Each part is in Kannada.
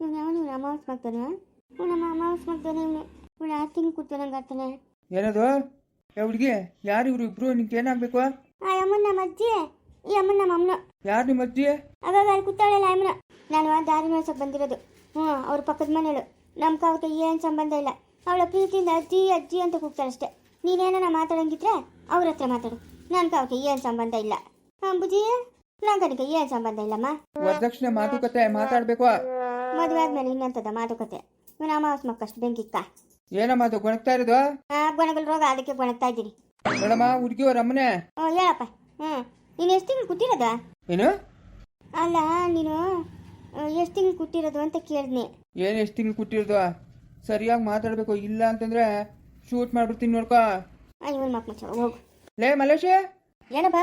ಇವನು ಯಾವನು ಇವನು ಅಮಾವಾಸ್ ಮಾಡ್ತಾನೆ. ಇವನು ನಮ್ಮ ಅಮಾವಾಸ್ ಮಾಡ್ತಾನೆ ಇವನು ಇವನು ತಿಂಗ್ ಏನದು? ಏ ಹುಡುಗಿ ಯಾರು ಇವ್ರು ಇಬ್ರು? ನಿಂಗೆ ಏನಾಗ್ಬೇಕು? ಆ ಅಮ್ಮನ ನಮ್ಮ ಅಜ್ಜಿ ಈ ಅಮ್ಮನ ನಮ್ಮ ಅಮ್ಮನ. ಯಾರು ನಿಮ್ಮ ಅಜ್ಜಿ? ಆಗಾಗ ಅಲ್ಲಿ ಕೂತಾಳಲ್ಲ ಅಮ್ಮನ. ನಾನು ಆ ದಾರಿ ನೋಡ್ಸಕ್ಕೆ ಬಂದಿರೋದು. ಹ್ಞೂ ಅವ್ರ ಪಕ್ಕದ ಮನೇಳು ನಮ್ಮ ಕಾವಕ್ಕೆ ಏನು ಸಂಬಂಧ ಇಲ್ಲ. ಅವಳ ಪ್ರೀತಿಯಿಂದ ಅಜ್ಜಿ ಅಜ್ಜಿ ಅಂತ ಕೂಗ್ತಾಳಷ್ಟೇ ನೀನೇನ ಮಾತಾಡಂಗಿದ್ರೆ ಅವ್ರ ಹತ್ರ ಮಾತಾಡು. ನನ್ನ ಕಾವಕ್ಕೆ ಏನು ಸಂಬಂಧ ಇಲ್ಲ. ಹಾಂ ಬುಜಿ ಏನ್ ಏನು ಸಂಬಂಧ ಇಲ್ಲಮ್ಮ? ವರದಕ್ಷಿಣೆ ಮಾತುಕತೆ ಮಾತಾಡಬೇಕು. ಮದುವೆ ಆದ್ಮೇಲೆ ಇನ್ನಂತದ ಮಾತುಕತೆ? ಇವನ ಅಮಾವಾಸ್ ಮಕ್ಕಷ್ಟು ಬೆಂಕಿಕ್ಕ ಏನಮ್ಮ ಅದು ಗೊಣಗ್ತಾ ಇರೋದು? ಗೊಣಗಲ್ ರೋಗ ಅದಕ್ಕೆ ಗೊಣಗ್ತಾ ಇದ್ದೀನಿ. ನೋಡಮ್ಮ ಹುಡುಗಿಯವ್ರ ಅಮ್ಮನೆ? ಹ್ಞೂ ಹೇಳಪ್ಪ. ಹ್ಞೂ ನೀನು ಎಷ್ಟು ತಿಂಗಳು ಕೂತಿರೋದ ಏನು? ಅಲ್ಲ ನೀನು ಎಷ್ಟು ತಿಂಗಳು ಕೂತಿರೋದು ಅಂತ ಕೇಳಿದ್ನಿ. ಏನು ಎಷ್ಟು ತಿಂಗಳು ಕೊಟ್ಟಿರೋದು? ಸರಿಯಾಗಿ ಮಾತಾಡಬೇಕು ಇಲ್ಲ ಅಂತಂದ್ರೆ ಶೂಟ್ ಮಾಡ್ಬಿಡ್ತೀನಿ ನೋಡ್ಕೋ. ಇವನ್ ಮಕ್ ಮುಚ್ಚ ಹೋಗು. ಲೇ ಮಲೇಶಿ! ಏನಪ್ಪ?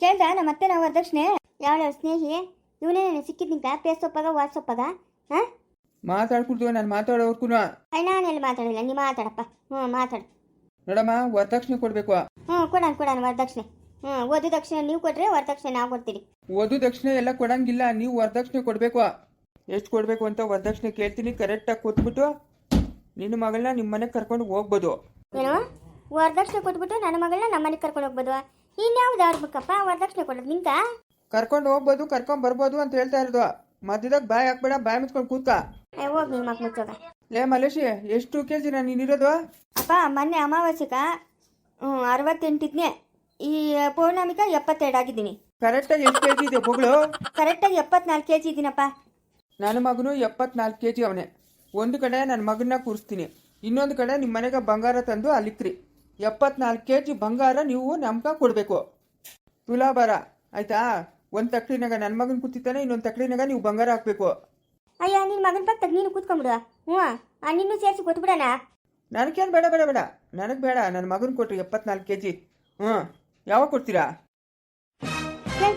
ಕೇಳ್ದ? ನಮ್ಮ ಮತ್ತೆ ನಾವು ವರದಕ್ಷಿಣೆ? ಯಾವ ಸ್ನೇಹಿ? ಇವನೇ ಸಿಕ್ಕಿದ್ ನಿಂಕ ಪೇಸ್ ಸೊಪ್ಪಾಗ ವಾಟ್ಸಪ್ಪಾಗ ಹಾಂ? ಮಾತಾಡ್ಕೊಡ್ತೀವಿ ನಾನು ಮಾತಾಡೋರ್ಕು ನಾನೆಲ್ಲ ಮಾತಾಡಿಲ್ಲ ನೀ ಮಾತಾಡಪ್ಪ. ಹ್ಞೂ ಮಾತಾಡು. ನೋಡಮ್ಮ ವರದಕ್ಷಿಣೆ ಕೊಡಬೇಕು. ಹ್ಞೂ ಕೊಡೋಣ ಕೊಡೋಣ ವರದಕ್ಷಿಣೆ. ಹ್ಞೂ ವಧು ದಕ್ಷಿಣೆ ನೀವು ಕೊಟ್ರೆ ವರದಕ್ಷಿಣೆ ನಾವು ಕೊಡ್ತೀರಿ ವಧು ದಕ್ಷಿಣೆ ಎಲ್ಲ ಕೊಡಂಗಿಲ್ಲ ನೀವು ವರದಕ್ಷಿಣೆ ಕೊಡಬೇಕು. ಎಷ್ಟು ಕೊಡಬೇಕು ಅಂತ ವರದಕ್ಷಿಣೆ ಕೇಳ್ತೀನಿ ಕರೆಕ್ಟಾಗಿ ಕೊಟ್ಬಿಟ್ಟು ನಿನ್ನ ಮಗಳನ್ನ ನಿಮ್ಮ ಮನೆಗೆ ಕರ್ಕೊಂಡು ಹೋಗ್ಬೋದು. ಏನು? ವರದಕ್ಷಿಣೆ ಕೊಟ್ಬಿಟ್ಟು ನನ್ನ ಮಗಳನ್ನ ನಮ್ಮ ಮನೆಗೆ ಕರ್ಕೊಂಡು ಹೋಗ್ಬೋದು. ಇನ್ಯಾವ್ದು ಬೇಕಪ್ಪ ವರದಕ್ಷಿಣೆ ಕೊಡೋದು ನಿಂತ? ಕರ್ಕೊಂಡು ಹೋಗ್ಬೋದು ಕರ್ಕೊಂಡು ಬರ್ಬೋದು ಅಂತ ಹೇಳ್ತಾ ಇರೋದು. ಮಧ್ಯದಾಗ ಬಾಯ್ ಹಾಕ್ಬೇಡ ಬಾಯ್ ಮುಚ್ಕೊಂಡು ಕೂತ್ಕ. ಏ ಹೋಗಿ ನಿಮ್ಮ ಮಕ್ ಮುಚ್ಚೋಗ ಲೇ ಮಲೇಶಿ ಎಷ್ಟು ಕೆ ಜಿನ ನೀನಿರೋದು ಅಪ್ಪ ಮೊನ್ನೆ ಅಮಾವಾಸ್ಯಕ ಹ್ಞೂ ಅರವತ್ತೆಂಟಿದ್ನೆ. ಈ ಪೌರ್ಣಮಿಕ ಎಪ್ಪತ್ತೆರಡು ಆಗಿದ್ದೀನಿ. ಕರೆಕ್ಟಾಗಿ ಎಷ್ಟು ಕೆ ಜಿ ಇದೆ ಬೊಗಳು ಕರೆಕ್ಟಾಗಿ ಎಪ್ಪತ್ನಾಲ್ಕು ಕೆ ಜಿ ಇದ್ದೀನಪ್ಪ ನನ್ನ ಮಗನು ಎಪ್ಪತ್ನಾಲ್ಕು ಕೆ ಜಿ ಅವನೇ. ಒಂದು ಕಡೆ ನನ್ನ ಮಗನ್ನ ಕೂರಿಸ್ತೀನಿ. ಇನ್ನೊಂದು ಕಡೆ ನಿಮ್ಮ ಮನೆಗೆ ಬಂಗಾರ ತಂದು ಅಲ್ಲಿಕ್ರಿ. ಎಪ್ಪತ್ನಾಲ್ಕು ಕೆ ಜಿ ಬಂಗಾರ ನೀವು ನಮ್ಗೆ ಕೊಡಬೇಕು. ತುಲಾಭಾರ ಆಯ್ತಾ? ಒಂದು ತಕ್ಕಡಿನಾಗ ನನ್ನ ಮಗನ ಕೂತಿತಾನೆ ಇನ್ನೊಂದು ತಕ್ಕಡಿನಾಗ ನೀವು ಬಂಗಾರ ಹಾಕಬೇಕು. ಅಯ್ಯ ನಿನ್ನ ಮಗನ ಪಕ್ಕ ನೀನು ಕೂತ್ಕೊಂಡ್ಬಿಡು. ಹ್ಞೂ ನಿನ್ನೂ ಸೇರಿಸಿ ಕೊಟ್ಬಿಡೋಣ. ನನಗೇನು ಬೇಡ ಬೇಡ ಬೇಡ. ನನಗೆ ಬೇಡ ನನ್ನ ಮಗನ ಕೊಟ್ರಿ ಎಪ್ಪತ್ನಾಲ್ಕು ಕೆ ಜಿ ಹ್ಞೂ ಯಾವಾಗ ಕೊಡ್ತೀರಾ? ಕೇಳಿ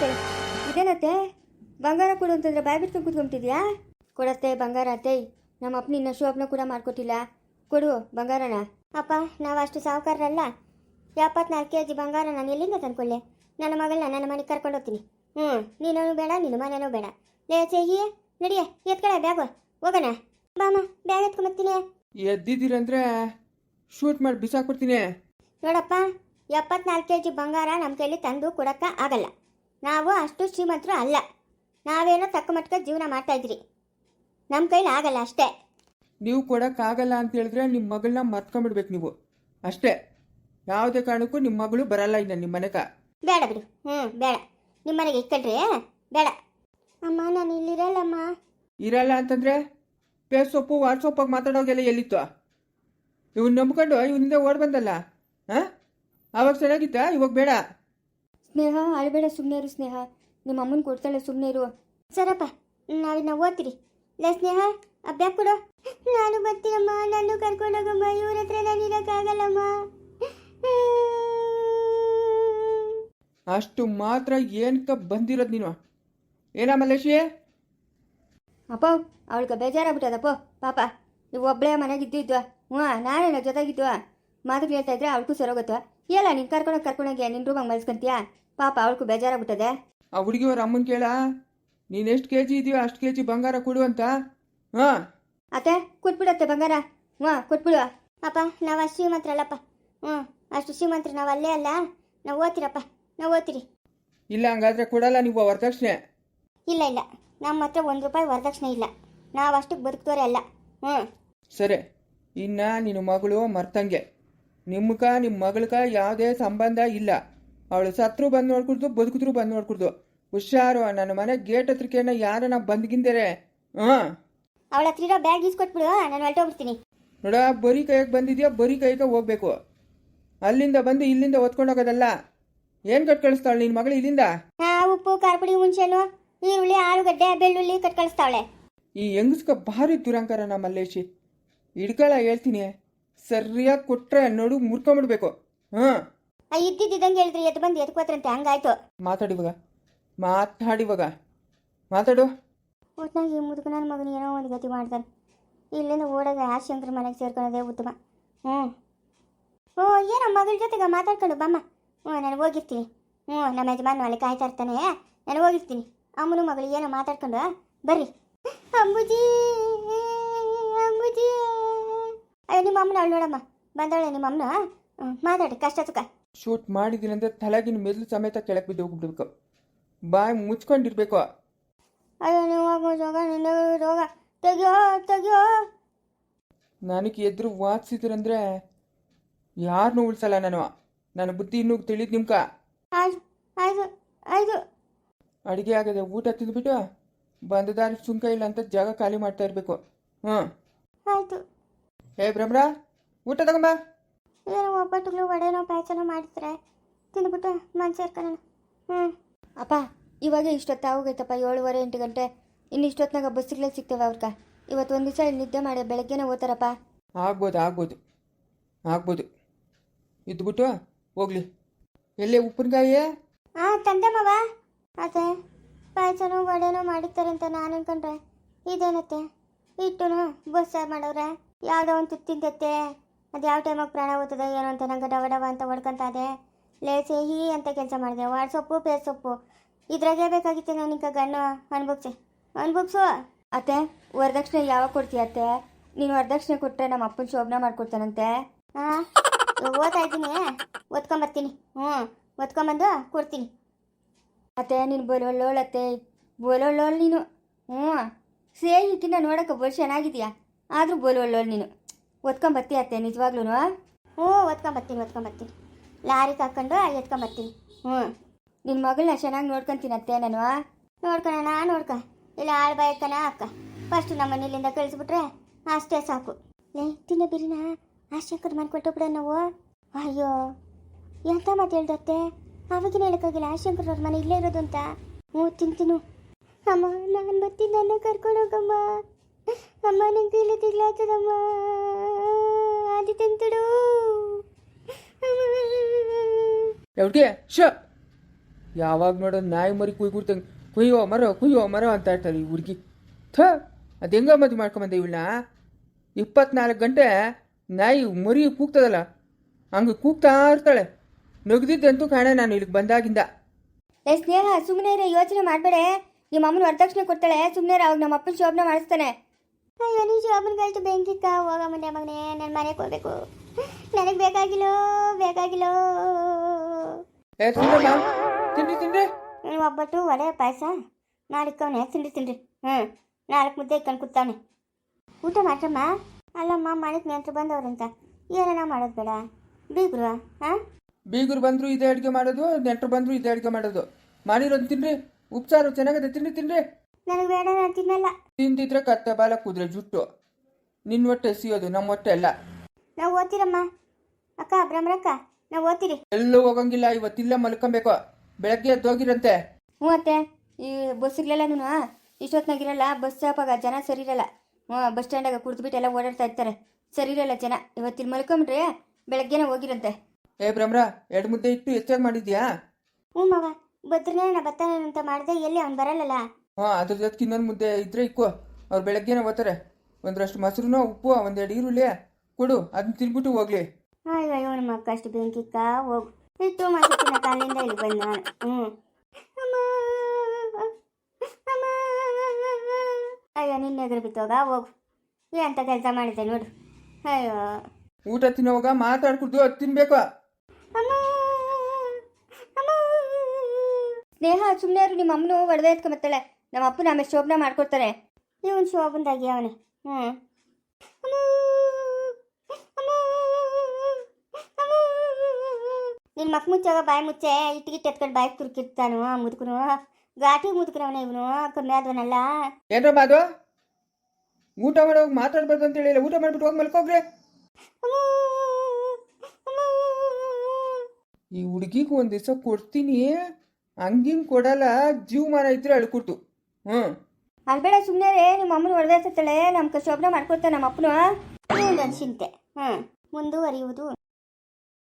ಕೇಳಿ ಇದೇನತ್ತೆ? ಬಂಗಾರ ಕೊಡು ಅಂತಂದ್ರೆ ಬಾಯ್ ಬಿಟ್ಕೊಂಡು ಕೂತ್ಕೊಂಬಿಟ್ಟಿದ್ಯಾ? ಕೊಡತ್ತೆ ಬಂಗಾರ ಅತ್ತೆ. ನಮ್ಮ ಅಪ್ಪನ ಇನ್ನಷ್ಟು ಅಪ್ನ ಕೂಡ ಮಾಡ್ಕೊಟ್ಟಿಲ್ಲ. ಕೊಡು ಬಂಗಾರನ. ಅಪ್ಪ ನಾವು ಅಷ್ಟು ಸಾವುಕಾರರಲ್ಲ. ಎಪ್ಪತ್ನಾಲ್ಕು ಕೆ ಜಿ ಬಂಗಾರ ನಾನು ಎಲ್ಲಿಂದ ತಂದ್ಕೊಳ್ಳೆ ನನ್ನ ಮಗಳನ್ನ ನನ್ನ ಮನೆಗೆ ಕರ್ಕೊಂಡು ಹೋಗ್ತೀನಿ. ಹ್ಞೂ ನೀನು ಬೇಡ ನಿನ್ನ ಮನೇನೂ ಬೇಡ. ಲೇ ಚೇಗಿ ನಡಿಯ ಎತ್ಕಡೆ ಬ್ಯಾಗು ಹೋಗೋಣ. ಬಾಮ ಬ್ಯಾಗ್ ಎತ್ಕೊಂಬತ್ತೀನಿ ಎದ್ದಿದ್ದೀರಂದ್ರೆ ಶೂಟ್ ಮಾಡಿ ಬಿಸಾಕ್ಬಿಡ್ತೀನಿ. ನೋಡಪ್ಪ ಎಪ್ಪತ್ನಾಲ್ಕು ಕೆ ಜಿ ಬಂಗಾರ ನಮ್ಮ ಕೈಲಿ ತಂದು ಕೊಡೋಕ್ಕೆ ಆಗಲ್ಲ. ನಾವು ಅಷ್ಟು ಶ್ರೀಮಂತರು ಅಲ್ಲ. ನಾವೇನೋ ತಕ್ಕ ಮಟ್ಟಕ್ಕೆ ಜೀವನ ಮಾಡ್ತಾ ಇದ್ರಿ. ನಮ್ಮ ಕೈಲಿ ಆಗಲ್ಲ ಅಷ್ಟೇ. ನೀವು ಕೊಡೋಕ್ಕಾಗಲ್ಲ ಅಂತ ಹೇಳಿದ್ರೆ ನಿಮ್ಮ ಮಗಳನ್ನ ಮರ್ತ್ಕೊಂಡ್ಬಿಡ್ಬೇಕು ನೀವು. ಅಷ್ಟೇ. ಯಾವುದೇ ಕಾರಣಕ್ಕೂ ನಿಮ್ಮ ಮಗಳು ಬರಲ್ಲ ಇನ್ನು ನಿಮ್ಮ ಮನೆಗ. ಬೇಡ ಬಿಡು. ಹ್ಞೂ ಬೇಡ. ನಿಮ್ಮ ಮನೆಗೆ ಇಕ್ಕಳ್ರಿ ಬೇಡ. ಅಮ್ಮ ನಾನು ಇಲ್ಲಿರಲ್ಲಮ್ಮ. ಇರಲ್ಲ ಅಂತಂದ್ರೆ ಪೇಸ್ ಸೊಪ್ಪು ವಾಟ್ಸಪ್ಪಾಗಿ ಮಾತಾಡೋಗೆಲ್ಲ ಎಲ್ಲಿತ್ತು? ಇವನ್ ನಂಬ್ಕೊಂಡು ಇವನಿಂದ ಓಡ್ ಬಂದಲ್ಲ ಹಾಂ? ಅವಾಗ ಚೆನ್ನಾಗಿತ್ತ ಇವಾಗ ಬೇಡ? ಸ್ನೇಹ ಅಳಬೇಡ ಸುಮ್ಮನೆ ಇರು ಸ್ನೇಹ. ನಿಮ್ಮ ಅಮ್ಮನ ಕೊಡ್ತಾಳೆ ಸುಮ್ಮನೆ ಇರು ಸರಪ್ಪ ನಾವಿನ್ನ ಓದ್ತೀರಿ. ಇಲ್ಲ ಸ್ನೇಹ ಅಭ್ಯಾಸ ಕೊಡು. ನಾನು ಬರ್ತೀನಮ್ಮ. ನಾನು ಕರ್ಕೊಂಡೋಗಮ್ಮ. ಇವ್ರ ಹತ್ರ ನಾನು ಇರೋಕ್ಕಾಗಲ್ಲಮ್ಮ. ಅಷ್ಟು ಮಾತ್ರ ಏನಕ್ಕ ಬಂದಿರೋದು ನೀನು? ಏನ ಮಲೇಶಿ ಅಪ್ಪ ಅವಳಿಗೆ ಬೇಜಾರಾಗ್ಬಿಟ್ಟದಪ್ಪ ಪಾಪ. ನೀವು ಒಬ್ಬಳೇ ಮನೆಗೆ ಇದ್ದಿದ್ವ? ಹ್ಞೂ ನಾನೇನ ಜೊತೆಗಿದ್ವ? ಮಾತು ಹೇಳ್ತಾ ಇದ್ರೆ ಅವಳಿಗೂ ಸರೋಗತ್ವ ಇಲ್ಲ ನೀನು ಕರ್ಕೊಂಡೋಗಿ ಕರ್ಕೊಂಡೋಗಿ ನಿನ್ನ ರೂಮಾಗ ಮಲ್ಸ್ಕೊಂತೀಯಾ? ಪಾಪ ಅವಳಿಗೂ ಬೇಜಾರಾಗ್ಬಿಟ್ಟದೆ. ಆ ಹುಡುಗಿಯವ್ರ ಅಮ್ಮನ ಕೇಳ. ನೀನು ಎಷ್ಟು ಕೆ ಜಿ ಇದೆಯೋ ಅಷ್ಟು ಕೆ ಜಿ ಬಂಗಾರ ಕೊಡು ಅಂತ. ಹಾಂ. ಅತ್ತೆ ಕೊಟ್ಬಿಡತ್ತೆ ಬಂಗಾರ. ಹ್ಞೂ ಕೊಟ್ಬಿಡುವ ಅಪ್ಪ ನಾವು ಮಾತ್ರ ಅಲ್ಲಪ್ಪ. ಹ್ಞೂ. ಅಷ್ಟು ಶ್ರೀಮಂತರು ನಾವು ಅಲ್ಲೇ ಅಲ್ಲ? ನಾವು ಓದ್ತೀರಪ್ಪ ನಾವು ಓದ್ತೀರಿ. ಇಲ್ಲ ಹಂಗಾದ್ರೆ ಕೊಡಲ್ಲ ನೀವು ವರದಕ್ಷಿಣೆ? ಇಲ್ಲ ಇಲ್ಲ. ನಮ್ಮ ಹತ್ರ ಒಂದು ರೂಪಾಯಿ ವರದಕ್ಷಿಣೆ ಇಲ್ಲ. ನಾವು ಅಷ್ಟಕ್ಕೆ ಬದುಕ್ತೋರೆ ಅಲ್ಲ. ಹ್ಞೂ ಸರಿ. ಇನ್ನ ನಿನ್ನ ಮಗಳು ಮರ್ತಂಗೆ. ನಿಮ್ಗ ನಿಮ್ಮ ಮಗಳ್ಗ ಯಾವುದೇ ಸಂಬಂಧ ಇಲ್ಲ. ಅವಳು ಸತ್ರು ಬಂದು ನೋಡ್ಕೊಡ್ದು ಬದುಕಿದ್ರು ಬಂದು ನೋಡ್ಕೊಡ್ದು. ಹುಷಾರು ನನ್ನ ಮನೆ ಗೇಟ್ ಹತ್ರಕ್ಕೇನ ಯಾರನ್ನ ಬಂದ್ಗಿಂದರೆ? ಹಾಂ? ಅವಳ ಹತ್ರ ಬ್ಯಾಗ್ ಇಸ್ಕೊಟ್ಬಿಡು ನಾನು ಹೊರಟೋಗ್ಬಿಡ್ತೀನಿ. ನೋಡ ಬರೀ ಕೈಗೆ ಬಂದಿದ್ಯಾ ಬರೀ ಕೈಗೆ ಹೋಗ್ಬೇಕು. ಅಲ್ಲಿಂದ ಬಂದು ಇಲ್ಲಿಂದ ಹೊತ್ಕೊಂಡು ಹೋಗೋದಲ್ಲ ಏನು ಕಟ್ ಕಳಿಸ್ತಾಳೆ ನಿನ್ನ ಮಗಳು ಇಲ್ಲಿಂದ? ಆ, ಉಪ್ಪು ಖಾರಪುಡಿ ಮುಂಚೆನು ಈರುಳ್ಳಿ ಆಲೂಗಡ್ಡೆ ಬೆಳ್ಳುಳ್ಳಿ ಕಟ್ ಕಳಿಸ್ತಾಳೆ ಈ ಹೆಂಗಸ್ಕ ಭಾರಿ ದುರಂಕಾರ ನಮ್ಮ ಮಲ್ಲೇಶಿ. ಹಿಡ್ಕಳ ಹೇಳ್ತೀನಿ. ಸರಿಯಾಗಿ ಕೊಟ್ರೆ ನೋಡು ಮುರ್ಕೊಂಬಿಡ್ಬೇಕು. ಹಾಂ. ಇದ್ದಿದ್ದಂಗೆ ಹೇಳಿದ್ರಿ ಎದ್ದು ಬಂದು ಎತ್ಕೋತ್ರಂತೆ ಹಂಗಾಯ್ತು. ಮಾತಾಡಿವಾಗ ಮಾತಾಡಿವಾಗ ಮಾತಾಡು ಒಟ್ನಾಗ ಈ ಮುದುಕ ನನ್ನ ಮಗನ ಏನೋ ಒಂದು ಗತಿ ಮಾಡ್ತಾನೆ ಇಲ್ಲಿಂದ ಓಡೋದ ಆ ಶಂಕರ ಮನೆಗೆ ಸೇರ್ಕೊಳ್ಳೋದೇ ಉತ್ತಮ. ಹ್ಞೂ ಓ ಏನೋ ಮಗಳ ಜೊತೆಗೆ ಮಾತಾಡ್ಕೊಂಡು ಬಮ್ಮ ಹ್ಞೂ ನಾನು ಹೋಗಿರ್ತೀನಿ. ಹ್ಞೂ ನಮ್ಮ ಯಜಮಾನ ಅಲ್ಲಿ ಕಾಯ್ತಾ ಇರ್ತಾನೆ ನಾನು ಹೋಗಿರ್ತೀನಿ. ಅಮ್ಮನ ಮಗಳು ಏನೋ ಮಾತಾಡ್ಕೊಂಡು ಬರ್ರಿ. ಅಂಬುಜಿ ಅಂಬುಜಿ. ಅಯ್ಯೋ ನಿಮ್ಮ ಅಮ್ಮನ ಅವಳು ನೋಡಮ್ಮ. ಬಂದವಳೆ ನಿಮ್ಮ ಅಮ್ಮನ. ಮಾತಾಡಿ ಕಷ್ಟ ಸುಖ. ಶೂಟ್ ಮಾಡಿದ್ದೀನಿ ಅಂದರೆ ತಲೆಗಿನ ಮೆದ್ಲು ಸಮೇತ ಕೆಳಕ್ಕೆ ಬಿದ್ದು ಹೋಗ್ಬಿಡ್ಬೇಕು. ಬಾಯಿ ಮುಚ್ಕೊಂಡಿರ್ಬೇಕು. ಅಯ್ಯೋ ನೀವು ರೋಗ ನಿನ್ನ ರೋಗ ತೆಗಿಯೋ ತೆಗಿಯೋ. ನನಗೆ ಎದುರು ವಾದಿಸಿದ್ರಂದ್ರೆ ಯಾರನ್ನೂ ಉಳಿಸಲ್ಲ ನಾನು. ನನ್ನ ಬುದ್ಧಿ ಇನ್ನೂ ತಿಳಿದು ನಿಮ್ಕ. ಅಡಿಗೆ ಆಯ್ತು ಆಯ್ತು. ಅಡುಗೆ ಆಗದೆ ಊಟ ತಿಂದ್ಬಿಟ್ಟು ಬಂದ ದಾರಿ ಸುಂಕ ಇಲ್ಲ ಅಂತ ಜಾಗ ಖಾಲಿ ಮಾಡ್ತಾ ಇರಬೇಕು. ಹ್ಞೂ. ಆಯಿತು. ಹೇ ಊಟ ತಗೊಂಬ. ಏನೋ ಒಬ್ಬಟ್ಟುಗಳು ವಡೆನೋ ಪ್ಯಾಚನೋ ಮಾಡಿದ್ರೆ ತಿಂದ್ಬಿಟ್ಟು ಮನ್ಸೇರ್ಕೊಳ್ಳೋಣ ಹ್ಞೂ. ಅಪ್ಪ ಇವಾಗ ಇಷ್ಟೊತ್ತು ಆಗೋಗೈತಪ್ಪ ಏಳುವರೆ ಎಂಟು ಗಂಟೆ. ಇನ್ನು ಇಷ್ಟೊತ್ತಿನಾಗ ಬಸ್ಸುಗಳೇ ಸಿಗ್ತವೆ ಅವ್ರಕ. ಇವತ್ತು ಒಂದು ದಿವಸ ಇಲ್ಲಿ ನಿದ್ದೆ ಮಾಡಿ ಬೆಳಗ್ಗೆನೇ ಓದ್ತಾರಪ್ಪ. ಆಗ್ಬೋದು ಆಗ್ಬೋದು. ಆಗ್ಬೋದು. ಇದ್ಬಿಟ್ಟು ಹೋಗ್ಲಿ. ಎಲ್ಲೇ ಉಪ್ಪಿನಕಾಯಿ? ಹಾಂ ತಂದೆ ಮಾವ. ಅದೇ ಪಾಯಸನೋ ವಡೆನೋ ಮಾಡಿರ್ತಾರೆ ಅಂತ ನಾನು ಅನ್ಕೊಂಡ್ರೆ ಇದೇನತ್ತೆ? ಇಟ್ಟುನು ಬಸ್ಸಾರು ಮಾಡವ್ರೆ ಯಾವುದೋ ಒಂದು ತಿಂದತ್ತೆ. ಅದು ಯಾವ ಟೈಮಾಗ ಪ್ರಾಣ ಹೋಗ್ತದೆ ಏನೋ ಅಂತ ನಂಗೆ ಡವ ಡವ ಅಂತ ಹೊಡ್ಕೊಂತ ಅದೇ ಲೇ ಹೀ ಅಂತ ಕೆಲಸ ಮಾಡಿದೆ. ವಾಡ್ ಸೊಪ್ಪು ಪೇರ್ ಸೊಪ್ಪು. ಇದ್ರಾಗೆ ಬೇಕಾಗಿತ್ತು ನನಗೆ ಗಣ್ಣು ಅನ್ಭೋಗ್ಸೆ ಅನ್ಭೋಗ್ಸು ಅತ್ತೆ ವರದಕ್ಷಿಣೆ ಯಾವಾಗ ಕೊಡ್ತೀಯ ಅತ್ತೆ ನೀನು ವರದಕ್ಷಿಣೆ ಕೊಟ್ಟರೆ ನಮ್ಮ ಅಪ್ಪನ ಶೋಭನ ಮಾಡ್ಕೊಡ್ತಾನಂತೆ. ಹಾಂ ಓದ್ತಾ ಇದ್ದೀನಿ ಓದ್ಕೊಂಬರ್ತೀನಿ. ಹ್ಞೂ ಓದ್ಕೊಂಬಂದು ಕೊಡ್ತೀನಿ ಅತ್ತೆ, ನೀನು ಬೋಲೊಳ್ಳೋಳತ್ತೆ ಬೋಲೊಳ್ಳೋಳು ನೀನು. ಹ್ಞೂ ಸೇಹಿಕಿನ ನೋಡೋಕೆ ಬೋಲ್ ಚೆನ್ನಾಗಿದೆಯಾ? ಆದರೂ ಬೋಲೊಳ್ಳೋಳು ನೀನು. ಓದ್ಕೊಂಬರ್ತಿ ಅತ್ತೆ ನಿಜವಾಗ್ಲೂ ಹ್ಞೂ ಓದ್ಕೊಂಬರ್ತೀನಿ ಓದ್ಕೊಂಬರ್ತೀನಿ ಲಾರಿಗೆ ಹಾಕ್ಕೊಂಡು ಎತ್ಕೊಂಬರ್ತೀನಿ ಹ್ಞೂ. ನಿನ್ನ ಮಗಳನ್ನ ಚೆನ್ನಾಗಿ ನೋಡ್ಕೊಂತೀನಿ ಅತ್ತೆ ನಾನು. ನೋಡ್ಕೊಳೋಣ ನೋಡ್ಕ. ಇಲ್ಲ, ಆಳ್ ಬಾಯಕ್ಕನ ಅಕ್ಕ ಫಸ್ಟ್ ನಮ್ಮ ಮನೇಲಿಂದ ಕಳಿಸ್ಬಿಟ್ರೆ ಅಷ್ಟೇ ಸಾಕು. ಲೈ, ತಿನ್ನ ಬಿರಿನ. ಆಶಂಕರ್ ಮಾಡ್ಕೊಟ್ಟು ಬಿಡ ನಾವು. ಅಯ್ಯೋ, ಎಂತ ಮಾತು ಹೇಳ್ದತ್ತೆ? ಅವಾಗಿನ ಹೇಳಕ್ಕಾಗಿಲ್ಲ ಆಶಂಕರ್ ಅವ್ರ ಮನೆ ಇಲ್ಲೇ ಇರೋದು ಅಂತ. ಹ್ಞೂ, ತಿಂತೀನು. ಅಮ್ಮ, ನಾನು ಬರ್ತೀನಿ ನನ್ನ ಕರ್ಕೊಂಡು ಹೋಗಮ್ಮ. ಅಮ್ಮ, ನಿಂಗೆ ಇಲ್ಲ ತಿಗ್ಲಾತದಮ್ಮ ಅದು ತಿಂತಿಡು ಎವ್ಗೆ ಶ ಯಾವಾಗ ನೋಡೋದು ನಾಯಿ ಮರಿ ಕುಯ್ ಕುಡ್ತಂಗೆ ಕುಯ್ಯೋ ಮರೋ ಕುಯ್ಯೋ ಮರೋ ಅಂತ ಇರ್ತಾರೆ ಈ ಹುಡುಗಿ. ಥ, ಅದು ಹೆಂಗ ಮದುವೆ ಮಾಡ್ಕೊಂಬಂದೆ ಇವಳನ್ನ ಇಪ್ಪತ್ನಾಲ್ಕು ಗಂಟೆ ನಾಯಿ ಮರಿ ಕೂಗ್ತದಲ್ಲ? ಹಂಗೆ ಕೂಗ್ತಾ ಇರ್ತಾಳೆ. ನಗ್ದಿದ್ದಂತೂ ಕಾಣ ನಾನು ಇಲ್ಲಿಗೆ ಬಂದಾಗಿಂದ. ಏ ಸ್ನೇಹ ಸುಮ್ಮನೆ ಇರೋ ಯೋಚನೆ ಮಾಡಬೇಡ. ನಿಮ್ಮ ಅಮ್ಮನ ವರದಕ್ಷಿಣೆ ಕೊಡ್ತಾಳೆ. ಸುಮ್ಮನೆ ಅವಾಗ ನಮ್ಮ ಅಪ್ಪನ ಶೋಭನ ಮಾಡಿಸ್ತಾನೆ. ಅಯ್ಯೋ ನೀ ಶೋಭನ್ಗಾಯ್ತು ಬೆಂಕಿಕ್ಕ. ಹೋಗ ಮುಂದೆ ಮಗನೇ ನನ್ನ ಮನೆಗೆ ಹೋಗ್ಬೇಕು. ನನಗೆ ಬೇಕಾಗಿಲ್ಲೋ ಬೇಕಾಗಿಲ್ಲೋ. ಏ ತಿಂದ್ರಮ್ಮ? ತಿಂಡಿ ತಿಂಡಿ? ನೀವು ಒಬ್ಬಟ್ಟು ವಡೆ ಪಾಯಸ. ಮಾಡಿಕ್ಕವನೆ ತಿಂಡಿ ತಿಂಡಿ. ಹ್ಞೂ ನಾಲ್ಕು ಮುದ್ದೆ ಇಕ್ಕಂಡು ಕೂತಾವನೆ ಊಟ ಮಾಡ್ರಮ್ಮ? ಅಲ್ಲಮ್ಮ ಮನೆಗೆ ನೆಂಟರು ಬಂದವ್ರಂತ. ಏನೇನೋ ಮಾಡೋದು ಬೇಡ. ಬೀಗ್ರು ಹಾಂ ಬೀಗರು ಬಂದ್ರು ಇದೇ ಅಡುಗೆ ಮಾಡೋದು ನೆಂಟರು ಬಂದ್ರು ಇದೇ ಅಡುಗೆ ಮಾಡೋದು. ಮಾಡಿರೋದು ತಿನ್ರಿ ಉಪ್ಸಾರು ಚೆನ್ನಾಗಿದೆ ತಿನ್ರಿ ತಿನ್ರಿ. ನನಗೆ ಬೇಡ ನಾನು ತಿನ್ನಲ್ಲ. ತಿಂದಿದ್ರೆ ಕತ್ತೆ ಬಾಲ ಕುದ್ರೆ ಜುಟ್ಟು. ನಿನ್ನ ಹೊಟ್ಟೆ ಸಿಯೋದು ನಮ್ಮ ಹೊಟ್ಟೆ ಅಲ್ಲ. ನಾವು ಓದ್ತೀರಮ್ಮ. ಅಕ್ಕ ಭ್ರಮರಕ್ಕ ನಾವು ಓದ್ತೀರಿ. ಎಲ್ಲೂ ಹೋಗಂಗಿಲ್ಲ ಇವತ್ತಿಲ್ಲ ಮಲ್ಕೊಬೇಕು. ಬೆಳಗ್ಗೆ ಎದ್ದೋಗಿರಂತೆ ಹ್ಞೂ ಅತ್ತೆ. ಈ ಬಸ್ಸುಗಳೆಲ್ಲನೂ ಇಷ್ಟೊತ್ತಿನಾಗಿರಲ್ಲ ಬಸ್ ಸ್ಟಾಪಾಗ ಜನ ಸರಿ ಇರಲ್ಲ. ಬಸ್ ಸ್ಟ್ಯಾಂಡಾಗ ಕುಡಿದ್ಬಿಟ್ಟು ಎಲ್ಲ ಓಡಾಡ್ತಾ ಇರ್ತಾರೆ. ಸರಿ ಇರಲ್ಲ ಜನ ಇವತ್ತಿನ ಮಲ್ಕೊಂಬಿಟ್ರೆ ಬೆಳಗ್ಗೆನೇ ಹೋಗಿರಂತೆ. ಏ ಭ್ರಮ್ರ ಎರಡು ಮುದ್ದೆ ಇಟ್ಟು ಹೆಚ್ಚಾಗಿ ಮಾಡಿದ್ಯಾ? ಹ್ಞೂ ಮಗ ಬದ್ರನೇ ನಾ ಬರ್ತಾನೆ ಅಂತ ಮಾಡಿದೆ ಎಲ್ಲಿ ಅವ್ನು ಬರಲ್ಲಲ್ಲ? ಹಾಂ ಅದ್ರ ಜೊತೆಗೆ ಇನ್ನೊಂದು ಮುದ್ದೆ ಇದ್ರೆ ಇಕ್ಕು. ಅವ್ರು ಬೆಳಗ್ಗೆನೇ ಓದ್ತಾರೆ. ಒಂದರಷ್ಟು ಮೊಸರುನೋ ಉಪ್ಪು ಒಂದೆರಡು ಈರುಳ್ಳಿ ಕೊಡು ಅದನ್ನ ತಿನ್ಬಿಟ್ಟು ಹೋಗ್ಲಿ. ಅಯ್ಯೋ ನಮ್ಮ ಅಕ್ಕ ಅಷ್ಟು ಬೆಂಕಿಕ್ಕ ಹೋಗು. ಇಟ್ಟು ಮಾಸಕ್ಕಿನ ಕಾಲಿಂದ ಇಲ್ಲಿ ಬಂದ ನಾನು. ಹ್ಞೂ ಅಮ್ಮ ಅಮ್ಮ ಅಯ್ಯೋ ನಿನ್ನ ಎದುರು ಬಿತ್ತೋಗ ಹೋಗು. ಎಂತ ಕೆಲಸ ಮಾಡಿದೆ ನೋಡು. ಅಯ್ಯೋ. ಊಟ ತಿನ್ನೋವಾಗ ಮಾತಾಡ್ಕೊಡ್ದು ಅದು ತಿನ್ಬೇಕು. ಅಮ್ಮ. ಸ್ನೇಹ ಸುಮ್ಮನೆ ನಿಮ್ಮ ಅಮ್ಮನು ಒಡೆದ ಎತ್ಕೊಂಬತ್ತಾಳೆ ನಮ್ಮ ಅಪ್ಪನ ಆಮೇಲೆ ಶೋಭನ ಮಾಡ್ಕೊಡ್ತಾರೆ. ಇವನು ಶೋಭನ್ದಾಗಿ ಅವನೇ. ಹ್ಞೂ ನಿನ್ನ ಮಕ್ಕ ಮುಚ್ಚಾಗ ಬಾಯಿ ಮುಚ್ಚೆ ಇಟ್ಟಿಗಿಟ್ಟು ಎತ್ಕೊಂಡು ಬಾಯಿ ತುರುಕಿರ್ತಾನು ಮುದುಕನು. ಘಾಟಿ ಮುದುಕ್ರವನ ಇವನು ಕಮ್ಮಿ ಆದವನಲ್ಲ. ಏನ್ರ ಅದು? ಊಟ ಮಾಡೋವಾಗ ಮಾತಾಡ್ಬಾರ್ದು ಅಂತ ಹೇಳಿಲ್ಲ ಊಟ ಮಾಡ್ಬಿಟ್ಟು ಹೋಗಿ ಮಲ್ಕೋಗ್ರಿ. ಈ ಹುಡುಗಿಗೂ ಒಂದು ದಿವಸ ಕೊಡ್ತೀನಿ ಹಂಗಿಂಗ್ ಕೊಡಲ್ಲ ಜೀವಮಾನ ಇದ್ರೆ ಅಳ್ಕೊಟ್ಟು ಹ್ಞೂ ಅಲ್ಬೇಡ ಸುಮ್ಮನೆ ನಿಮ್ಮ ಅಮ್ಮನ ನಮ್ಮ ಶೋಭನ ಮಾಡ್ಕೊಡ್ತಾನೆ ನಮ್ಮ ಅಪ್ಪನು ಚಿಂತೆ. ಹ್ಞೂ ಮುಂದುವರಿಯುವುದು.